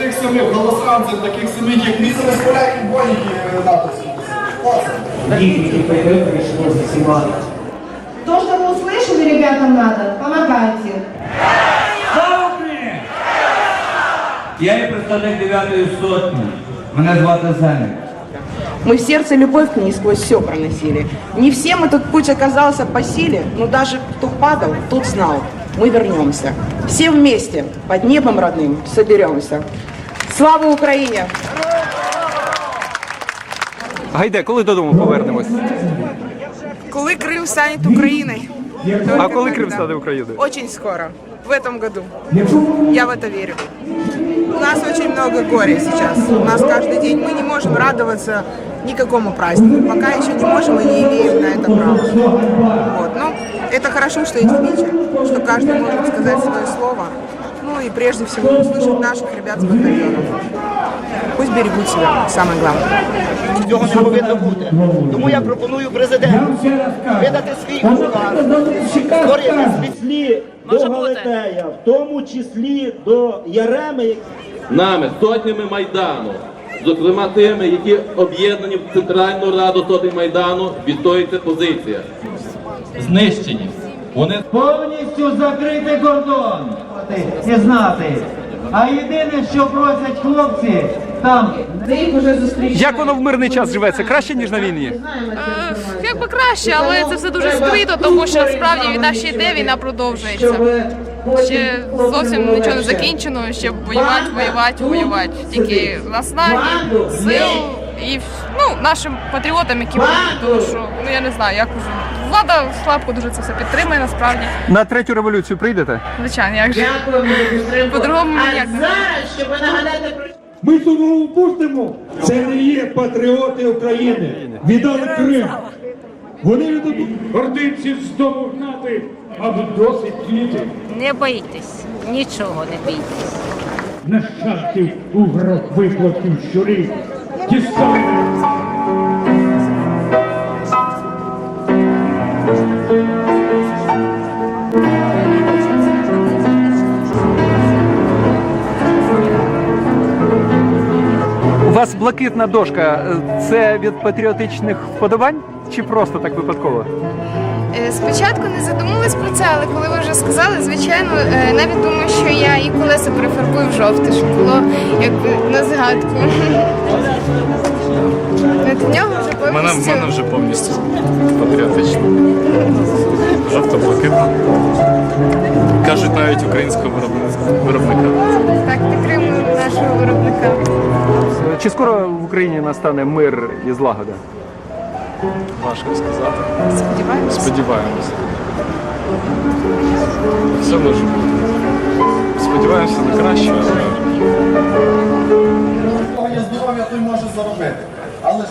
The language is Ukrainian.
тих самих голосранців, таких самих, як мій. Це поляки, боніки натовські. Оце. То, что вы услышали, ребятам надо, помогайте. Я є представник 9-ї сотні. Мене звати Зенек. Мы в сердце любовь к ней сквозь все проносили. Не всем этот путь оказался по силе, но даже кто падал, тот знал, мы вернемся. Все вместе, под небом родным, соберемся. Слава Украине! Гайде, коли додому повернемось? Коли Крым станет Украиной? А коли Крим стане Україною? Очень скоро, в этом году. Я в это верю. У нас очень много горя сейчас. У нас каждый день мы не можем радоваться никакому празднику. Пока еще не можем и не имеем на это права. Вот. Но это хорошо, что есть Вича, что каждый может сказать свое слово. И прежде всего услышать наших ребят с батальонов. Пусть берегут себя, самое главное. Цього не повинно бути. Тому я пропоную президенту видати свій указ, створити числі до Галитея, в тому числі до Яреми, нами, сотнями Майдану, зокрема тими, які об'єднані в Центральну Раду сотень Майдану, відстоюється позиція. Знищені. Вони повністю закрити кордон і знати. А єдине, що просять хлопці, там Як воно в мирний час живеться? Краще, ніж на війні? Як би краще, але це все дуже скрито, тому що справді війна ще йде, війна продовжується. Ще зовсім нічого не закінчено, ще воювати, воювати, воювати. Тільки наснаги, сил і ну, нашим патріотам, які тому що ну я не знаю, як уже влада слабко дуже це все підтримує насправді. На третю революцію прийдете? Звичайно, як же по-другому ніяк не. ми цю пустимо. Це не є патріоти України. Віддали Крим. Вони віддадуть гординців з дому гнати, а досить тліти. Не боїтесь, нічого не бійтесь. Нащадків у гроб виплатів щурів. У вас блакитна дошка. Це від патріотичних вподобань? Чи просто так випадково? Е, Спочатку не задумувалась про це, але коли ви вже сказали, звичайно, е, навіть думаю, що я і колеса перефарбую в жовте, щоб було якби на згадку. От В нього вже повністю. вже повністю патріотично. Жовто-блакитно. Кажуть навіть українського виробника. Так підтримую нашого виробника. Чи скоро в Україні настане мир і злагода? Важко сказати. Сподіваємось. Сподіваємося. Все може бути. Сподіваємося на краще, але здоров'я, той може заробити. Але ж